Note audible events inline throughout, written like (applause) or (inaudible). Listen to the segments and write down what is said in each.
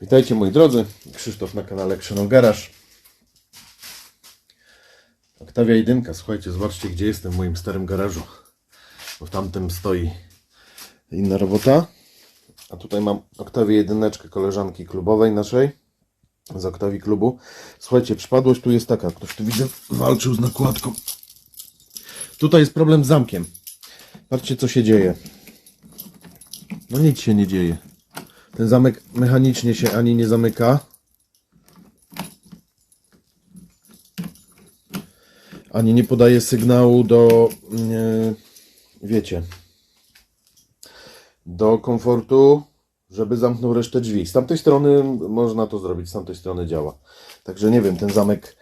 Witajcie moi drodzy, Krzysztof na kanale Krzyną Garaż. Oktawia jedynka, słuchajcie, zobaczcie gdzie jestem w moim starym garażu. Bo w tamtym stoi inna robota. A tutaj mam Oktawię jedyneczkę koleżanki klubowej naszej. Z Oktawii klubu. Słuchajcie, przypadłość tu jest taka, ktoś tu widzę walczył z nakładką. Tutaj jest problem z zamkiem. Patrzcie co się dzieje. No nic się nie dzieje. Ten zamek mechanicznie się ani nie zamyka. Ani nie podaje sygnału do, mm, wiecie, do komfortu, żeby zamknął resztę drzwi. Z tamtej strony można to zrobić, z tamtej strony działa. Także nie wiem, ten zamek,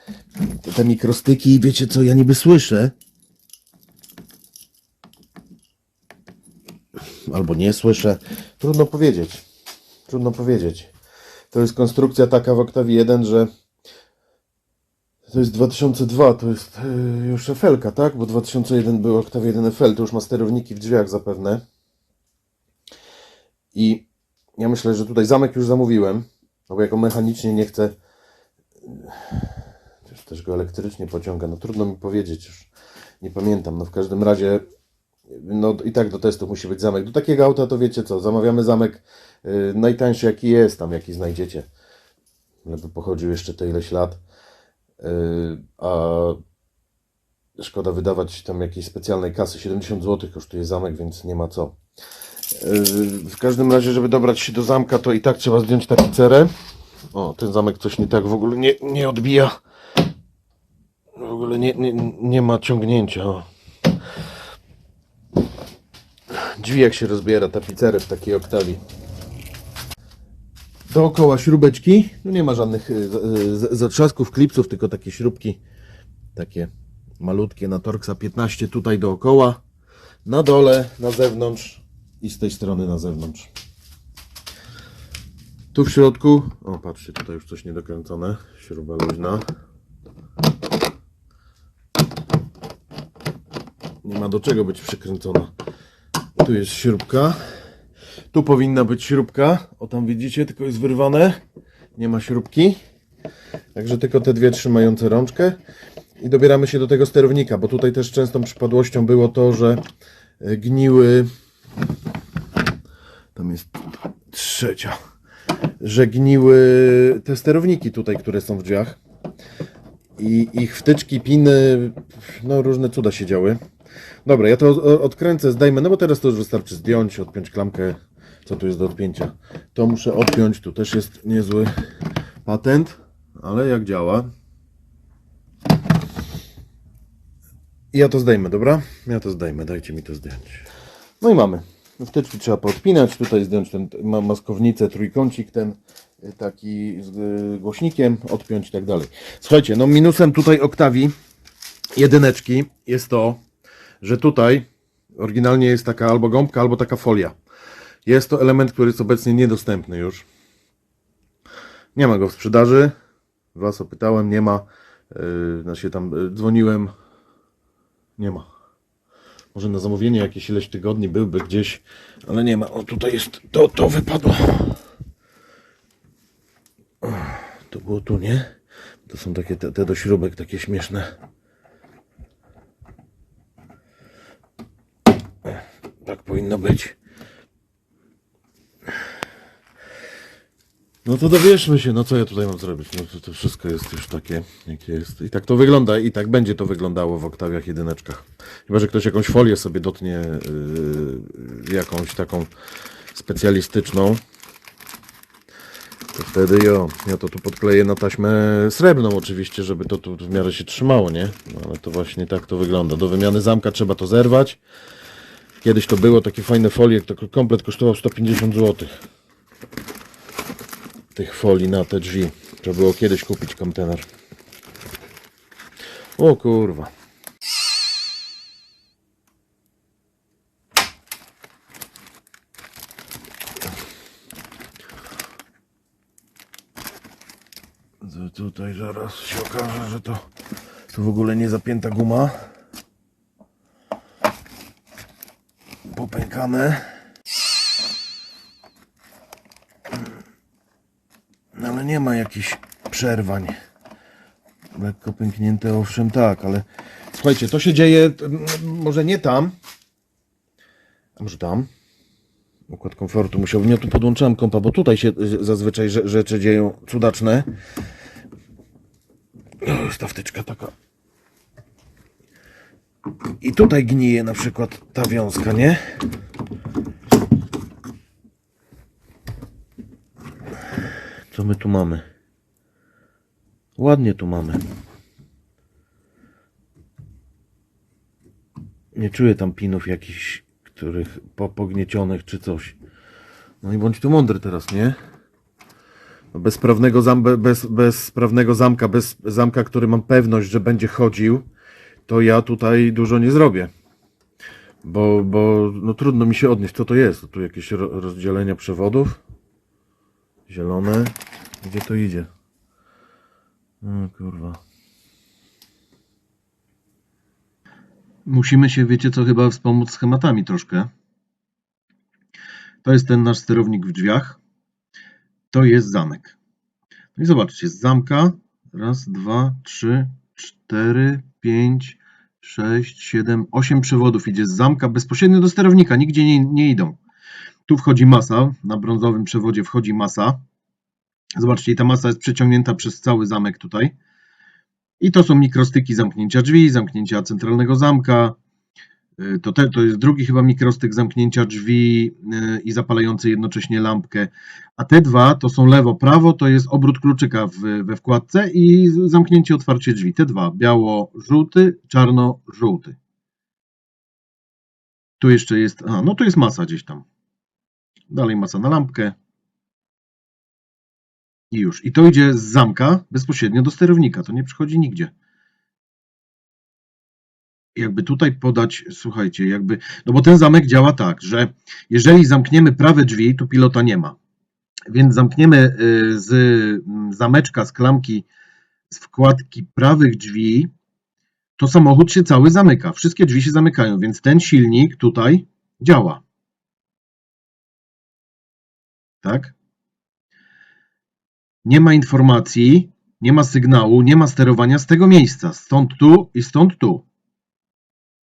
te mikrostyki, wiecie co, ja niby słyszę. Albo nie słyszę. Trudno powiedzieć. Trudno powiedzieć. To jest konstrukcja taka w Octavii 1, że to jest 2002, to jest yy, już FL-ka, tak? Bo 2001 był Octavia 1 FL, to już ma sterowniki w drzwiach zapewne. I ja myślę, że tutaj zamek już zamówiłem, no bo jako mechanicznie nie chcę, też, też go elektrycznie pociąga, no trudno mi powiedzieć już, nie pamiętam, no w każdym razie no i tak do testu musi być zamek. Do takiego auta to wiecie co, zamawiamy zamek yy, najtańszy jaki jest, tam jaki znajdziecie. Żeby pochodził jeszcze te ileś lat. Yy, a szkoda wydawać tam jakiejś specjalnej kasy. 70 zł kosztuje zamek, więc nie ma co. Yy, w każdym razie, żeby dobrać się do zamka, to i tak trzeba zdjąć tapicerę. O, ten zamek coś nie tak w ogóle nie, nie odbija. W ogóle nie, nie, nie ma ciągnięcia. O. Drzwi jak się rozbiera tapicerę w takiej oktawi. Dookoła śrubeczki. No nie ma żadnych y, zatrzasków, klipsów, tylko takie śrubki. Takie malutkie na Torxa 15 tutaj dookoła. Na dole, na zewnątrz i z tej strony na zewnątrz. Tu w środku. O, patrzcie, tutaj już coś niedokręcone. Śruba luźna. Nie ma do czego być przykręcona. Tu jest śrubka. Tu powinna być śrubka. O tam widzicie, tylko jest wyrwane. Nie ma śrubki. Także tylko te dwie trzymające rączkę. I dobieramy się do tego sterownika, bo tutaj też częstą przypadłością było to, że e, gniły. Tam jest trzecia. Że gniły te sterowniki tutaj, które są w drzwiach. I ich wtyczki, piny, no różne cuda się działy. Dobra, ja to odkręcę, zdejmę, no bo teraz to już wystarczy zdjąć, odpiąć klamkę, co tu jest do odpięcia. To muszę odpiąć, tu też jest niezły patent, ale jak działa. Ja to zdejmę, dobra? Ja to zdejmę, dajcie mi to zdjąć. No i mamy. Wtyczki trzeba podpinać, tutaj zdjąć ten ma maskownicę, trójkącik ten y, taki z y, głośnikiem, odpiąć i tak dalej. Słuchajcie, no minusem tutaj Oktawi jedyneczki jest to, że tutaj oryginalnie jest taka albo gąbka, albo taka folia. Jest to element, który jest obecnie niedostępny już. Nie ma go w sprzedaży. Was opytałem, nie ma. Yy, znaczy tam yy, dzwoniłem. Nie ma. Może na zamówienie jakieś ileś tygodni byłby gdzieś, ale nie ma. O, tutaj jest. To, to wypadło. To było tu, nie? To są takie te, te do śrubek, takie śmieszne. Tak powinno być. No to dowieszmy się, no co ja tutaj mam zrobić? No to, to wszystko jest już takie, jakie jest. I tak to wygląda, i tak będzie to wyglądało w oktawiach jedyneczkach. Chyba, że ktoś jakąś folię sobie dotnie, yy, jakąś taką specjalistyczną. To wtedy jo, ja to tu podkleję na taśmę srebrną oczywiście, żeby to tu w miarę się trzymało, nie? No, ale to właśnie tak to wygląda. Do wymiany zamka trzeba to zerwać. Kiedyś to było takie fajne folie, to komplet kosztował 150 zł. Tych folii na te drzwi. Trzeba było kiedyś kupić kontener. O kurwa. Tutaj zaraz się okaże, że to, to w ogóle nie zapięta guma. Popękane. No nie ma jakichś przerwań. Lekko pęknięte, owszem, tak, ale słuchajcie, to się dzieje mm, może nie tam, a może tam. Układ komfortu musiałbym, ja tu podłączyłem kompa, bo tutaj się zazwyczaj rze- rzeczy dzieją cudaczne. Jest ta wtyczka taka. I tutaj gnije na przykład ta wiązka, nie? Co my tu mamy? Ładnie tu mamy. Nie czuję tam pinów jakichś, których po, pogniecionych czy coś. No i bądź tu mądry teraz, nie? No Bez sprawnego, zam, be- bez, bez sprawnego zamka, bez zamka, który mam pewność, że będzie chodził, to ja tutaj dużo nie zrobię. Bo, bo no trudno mi się odnieść, co to jest. Tu jakieś ro, rozdzielenia przewodów. Zielone. Gdzie to idzie? O kurwa. Musimy się, wiecie co, chyba wspomóc schematami troszkę. To jest ten nasz sterownik w drzwiach. To jest zamek. No i zobaczcie, z zamka raz, dwa, trzy, cztery, pięć, sześć, siedem, osiem przewodów idzie z zamka bezpośrednio do sterownika, nigdzie nie, nie idą. Tu wchodzi masa, na brązowym przewodzie wchodzi masa. Zobaczcie, ta masa jest przeciągnięta przez cały zamek tutaj. I to są mikrostyki zamknięcia drzwi, zamknięcia centralnego zamka. Y, To, te, to jest drugi chyba mikrostyk zamknięcia drzwi y, i zapalający jednocześnie lampkę. A te dwa to są lewo, prawo, to jest obrót kluczyka w, we wkładce i zamknięcie, otwarcie drzwi. Te dwa, biało-żółty, czarno-żółty. Tu jeszcze jest, a no to jest masa gdzieś tam. Dalej masa na lampkę. I już. I to idzie z zamka bezpośrednio do sterownika. To nie przychodzi nigdzie. Jakby tutaj podać, słuchajcie, jakby. No bo ten zamek działa tak, że jeżeli zamkniemy prawe drzwi, tu pilota nie ma. Więc zamkniemy y, z mm, zameczka, z klamki, z wkładki prawych drzwi, to samochód się cały zamyka. Wszystkie drzwi się zamykają, więc ten silnik tutaj działa. Tak? nie ma informacji, nie ma sygnału, nie ma sterowania z tego miejsca. Stąd tu i stąd tu.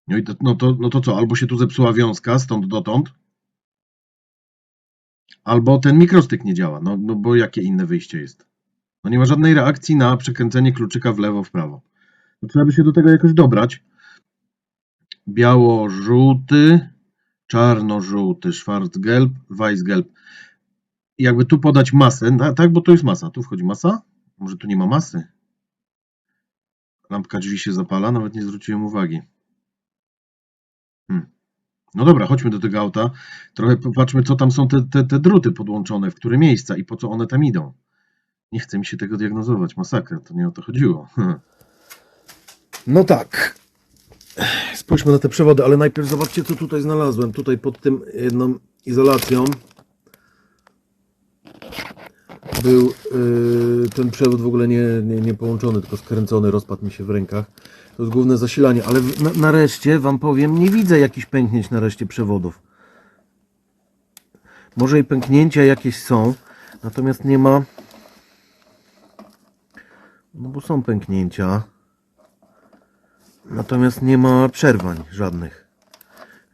No i to, no to, no to co? Albo się tu zepsuła wiązka stąd dotąd, albo ten mikrostyk nie działa. No, no bo jakie inne wyjście jest? No nie ma żadnej reakcji na przekręcenie kluczyka w lewo, w prawo. No trzeba by się do tego jakoś dobrać. Biało-żółty, czarno-żółty, schwarz-gelb, weiß-gelb jakby tu podać masę, na, tak, bo to jest masa. Tu wchodzi masa? Może tu nie ma masy? Lampka drzwi się zapala, nawet nie zwróciłem uwagi. No dobra, chodźmy do tego auta. Trochę popatrzmy, co tam są te, te, te druty podłączone, w które miejsca i po co one tam idą. Nie chce mi się tego diagnozować. Masakra, to nie o to chodziło. (laughs) No tak. Spójrzmy na te przewody, ale najpierw zobaczcie, co tutaj znalazłem. Tutaj pod tym jedną izolacją był yy, ten przewód w ogóle nie, nie, nie połączony, tylko skręcony, rozpadł mi się w rękach. To jest główne zasilanie, ale na, nareszcie Wam powiem, nie widzę jakichś pęknięć nareszcie przewodów. Może i pęknięcia jakieś są, natomiast nie ma... No bo są pęknięcia. Natomiast nie ma przerwań żadnych.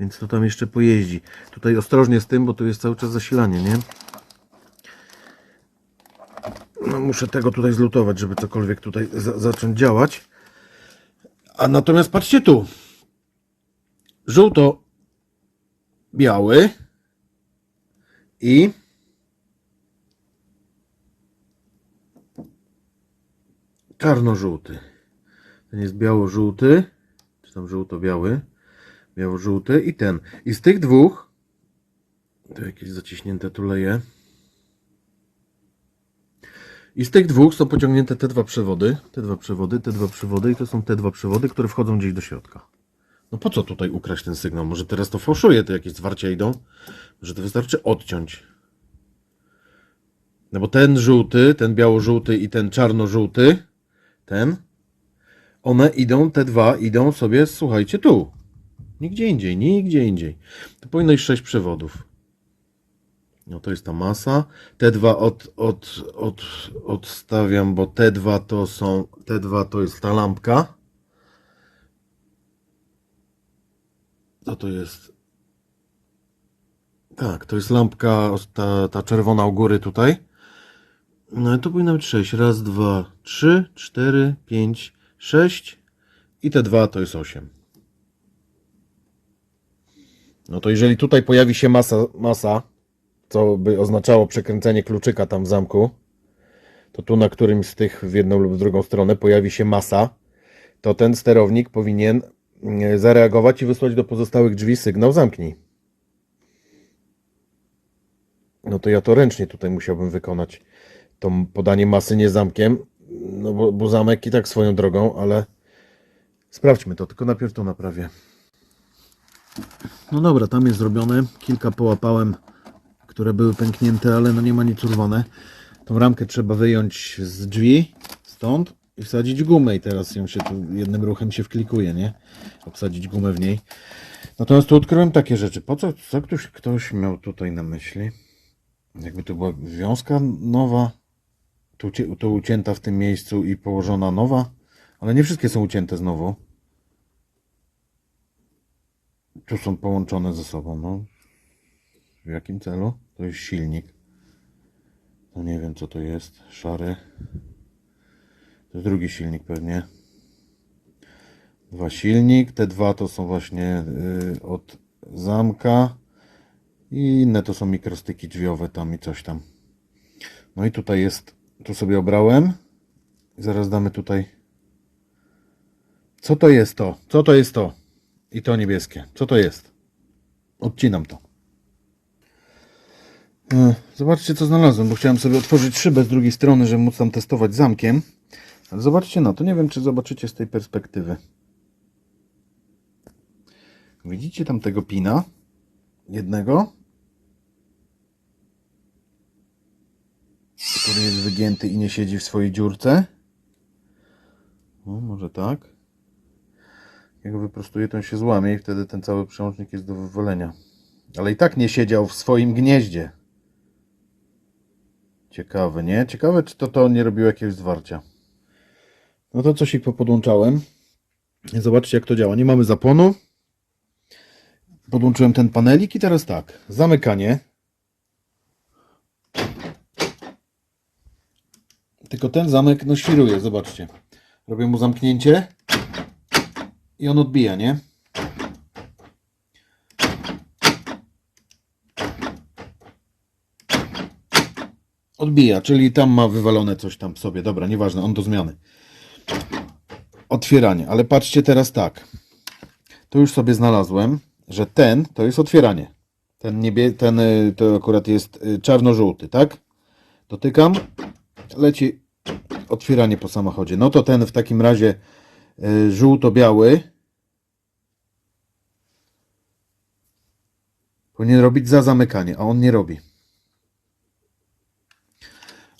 Więc to tam jeszcze pojeździ. Tutaj ostrożnie z tym, bo tu jest cały czas zasilanie, nie? No muszę tego tutaj zlutować, żeby cokolwiek tutaj za zacząć działać. A natomiast patrzcie tu. Żółto biały i czarno-żółty. Ten jest biało-żółty, czy tam żółto-biały, biało-żółty i ten. I z tych dwóch, to jakieś zaciśnięte tuleje, i z tych dwóch są pociągnięte te dwa przewody, te dwa przewody, te dwa przewody i to są te dwa przewody, które wchodzą gdzieś do środka. No po co tutaj ukraść ten sygnał? Może teraz to fałszuje, te jakieś zwarcia idą? Może to wystarczy odciąć. No bo ten żółty, ten biało-żółty i ten czarno-żółty, ten, one idą, te dwa idą sobie, słuchajcie, tu. Nigdzie indziej, nigdzie indziej. To powinno iść sześć przewodów. No to jest ta masa. Te dwa od, od, od, odstawiam, bo te dwa to są, te dwa to jest ta lampka. Co to jest? Tak, to jest lampka, ta, ta czerwona u góry tutaj. No to powinno być 6. Raz, dwa, trzy, cztery, pięć, sześć. I te dwa to jest 8. No to jeżeli tutaj pojawi się masa, masa, co by oznaczało przekręcenie kluczyka tam w zamku, to tu na którymś z tych w jedną lub w drugą stronę pojawi się masa, to ten sterownik powinien mm, zareagować i wysłać do pozostałych drzwi sygnał zamknij. No to ja to ręcznie tutaj musiałbym wykonać. To podanie masy nie zamkiem, no bo, bo zamek i tak swoją drogą, ale sprawdźmy to, tylko najpierw to naprawię. No dobra, tam jest zrobione. Kilka połapałem, które były pęknięte, ale no nie ma nic urwane. Tą ramkę trzeba wyjąć z drzwi, stąd i wsadzić gumę i teraz ją się tu jednym ruchem się wklikuje, nie? Obsadzić gumę w niej. Natomiast tu odkryłem takie rzeczy. Po co, co ktoś, ktoś miał tutaj na myśli? Jakby to była wiązka nowa, tu, tu ucięta w tym miejscu i położona nowa, ale nie wszystkie są ucięte znowu. Tu są połączone ze sobą, no. W jakim celu? To jest silnik. No nie wiem co to jest. Szary. To jest drugi silnik pewnie. Dwa silnik. Te dwa to są właśnie y, od zamka. I inne to są mikrostyki drzwiowe tam i coś tam. No i tutaj jest, tu sobie obrałem. Zaraz damy tutaj. Co to jest to? Co to jest to? I to niebieskie. Co to jest? Odcinam to. E, Zobaczcie co znalazłem, bo chciałem sobie otworzyć szybę z drugiej strony, żeby móc tam testować zamkiem. Ale zobaczcie na to. Nie wiem, czy zobaczycie z tej perspektywy. Widzicie tam tego pina? Jednego. Który jest wygięty i nie siedzi w swojej dziurce. Może tak. Jak go wyprostuję, to on się złamie i wtedy ten cały przełącznik jest do wywalenia. Ale i tak nie siedział w swoim gnieździe. Ciekawe, nie? Ciekawe, czy to to nie robiło jakiegoś zwarcia. No to coś ich popodłączałem. Zobaczcie, jak to działa. Nie mamy zapłonu. Podłączyłem ten panelik i teraz tak. Zamykanie. Tylko ten zamek no świruje, zobaczcie. Robię mu zamknięcie i on odbija, nie? Odbija, czyli tam ma wywalone coś tam sobie. Dobra, nieważne, on do zmiany. Otwieranie, ale patrzcie teraz tak. Tu już sobie znalazłem, że ten to jest otwieranie. Ten, niebie, ten y, to akurat jest y, czarno-żółty, tak? Dotykam, leci otwieranie po samochodzie. No to ten w takim razie y, żółto-biały powinien robić za zamykanie, a on nie robi.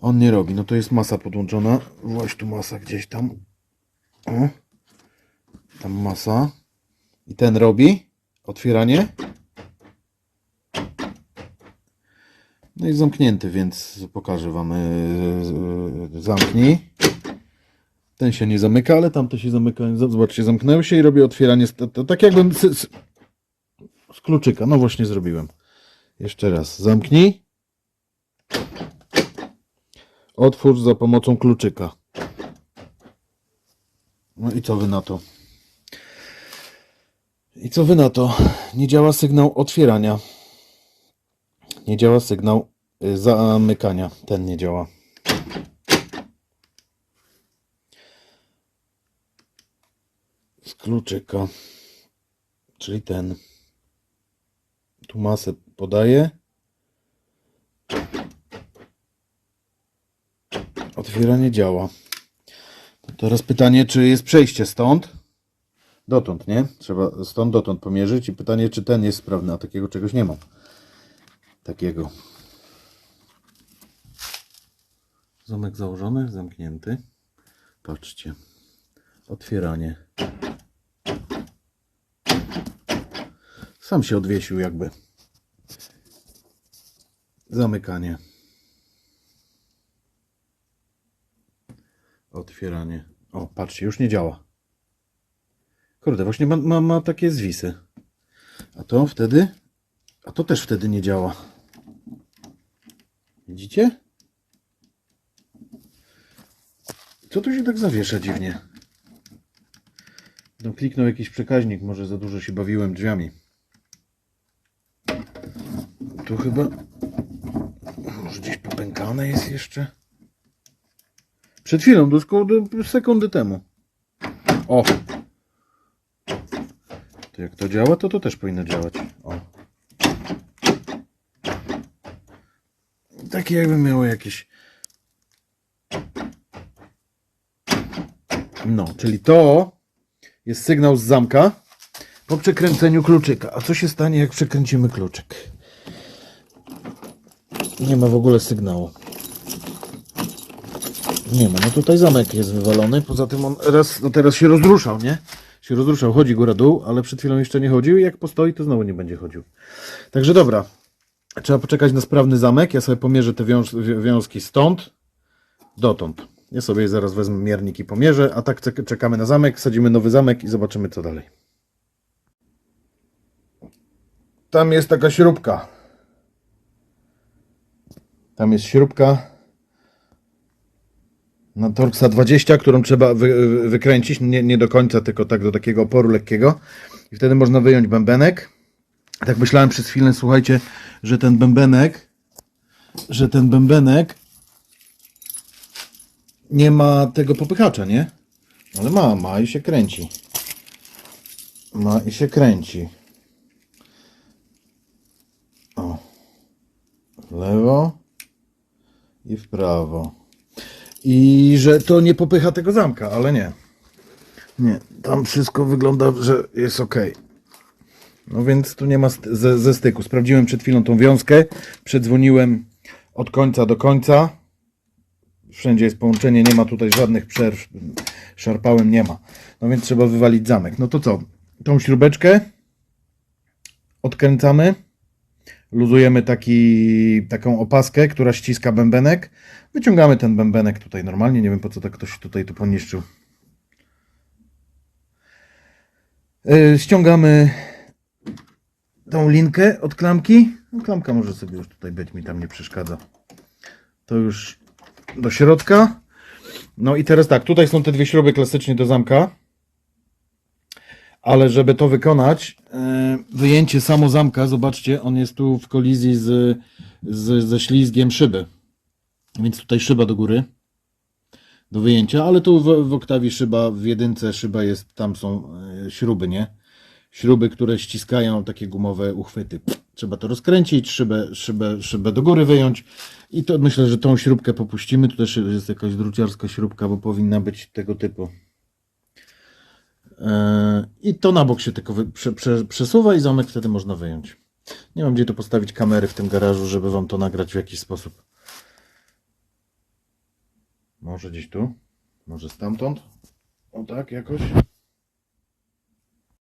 On nie robi. No to jest masa podłączona. Właśnie tu masa gdzieś tam. O. Tam masa. I ten robi otwieranie. No i zamknięty, więc pokażę Wam. yy, yy, Zamknij. Ten się nie zamyka, ale tamte się zamyka. Zobaczcie, zamknęły się i robię otwieranie. tak jakbym z, z, z kluczyka. No właśnie zrobiłem. Jeszcze raz. Zamknij. Otwórz za pomocą kluczyka. No i co wy na to? I co wy na to? Nie działa sygnał otwierania. Nie działa sygnał y, zamykania. Ten nie działa. Z kluczyka. Czyli ten. Tu masę podaję. Otwieranie działa. To teraz pytanie, czy jest przejście stąd? Dotąd, nie? Trzeba stąd dotąd pomierzyć i pytanie, czy ten jest sprawny, a takiego czegoś nie ma. Takiego. Zamek założony, zamknięty. Patrzcie. Otwieranie. Sam się odwiesił jakby. Zamykanie. Otwieranie. O, patrzcie, już nie działa. Kurde, właśnie ma, ma, ma takie zwisy. A to wtedy? A to też wtedy nie działa. Widzicie? Co tu się tak zawiesza dziwnie? No, kliknął jakiś przekaźnik, może za dużo się bawiłem drzwiami. Tu chyba... Może gdzieś popękane jest jeszcze? Przed chwilą, dosłownie sekundy temu. O! To jak to działa, to to też powinno działać. O. Takie jakby miało jakieś... No, czyli to jest sygnał z zamka po przekręceniu kluczyka. A co się stanie, jak przekręcimy kluczyk? Nie ma w ogóle sygnału. Nie ma. No tutaj zamek jest wywalony. Poza tym on raz, no teraz się rozruszał, nie? Się rozruszał. Chodzi góra-dół, ale przed chwilą jeszcze nie chodził i jak postoi, to znowu nie będzie chodził. Także dobra. Trzeba poczekać na sprawny zamek. Ja sobie pomierzę te wiąż, wi- wiązki stąd dotąd. Ja sobie zaraz wezmę miernik i pomierzę, a tak czek- czekamy na zamek, sadzimy nowy zamek i zobaczymy co dalej. Tam jest taka śrubka. Tam jest śrubka na Torxa 20, którą trzeba wy, wy- wykręcić, nie, nie do końca, tylko tak do takiego oporu lekkiego. I wtedy można wyjąć bębenek. Tak myślałem przez chwilę, słuchajcie, że ten bębenek, że ten bębenek nie ma tego popychacza, nie? Ale ma, ma i się kręci. Ma i się kręci. O. W lewo i w prawo. I że to nie popycha tego zamka, ale nie. Nie, tam wszystko wygląda, że jest ok. No więc tu nie ma ze, ze styku. Sprawdziłem przed chwilą tą wiązkę. Przedzwoniłem od końca do końca. Wszędzie jest połączenie, nie ma tutaj żadnych przerw. Szarpałem, nie ma. No więc trzeba wywalić zamek. No to co? Tą śrubeczkę odkręcamy. Luzujemy taki, taką opaskę, która ściska bębenek. Wyciągamy ten bębenek tutaj normalnie. Nie wiem po co tak ktoś tutaj tu poniszczył. Yy, ściągamy tą linkę od klamki. No, klamka może sobie już tutaj być, mi tam nie przeszkadza. To już do środka. No i teraz tak, tutaj są te dwie śruby klasycznie do zamka. Ale żeby to wykonać, e, wyjęcie samo zamka, zobaczcie, on jest tu w kolizji z, z, ze ślizgiem szyby. Więc tutaj szyba do góry do wyjęcia, ale tu w, w oktawie szyba, w jedynce szyba jest, tam są e, śruby, nie? Śruby, które ściskają takie gumowe uchwyty. Trzeba to rozkręcić, szybę, szybę, szybę do góry wyjąć i to myślę, że tą śrubkę popuścimy. Tu też jest jakaś druciarska śrubka, bo powinna być tego typu. E, I to na bok się tylko przesuwa i zamek wtedy można wyjąć. Nie mam gdzie tu postawić kamery w tym garażu, żeby wam to nagrać w jakiś sposób. Może gdzieś tu? Może stamtąd? O tak, jakoś?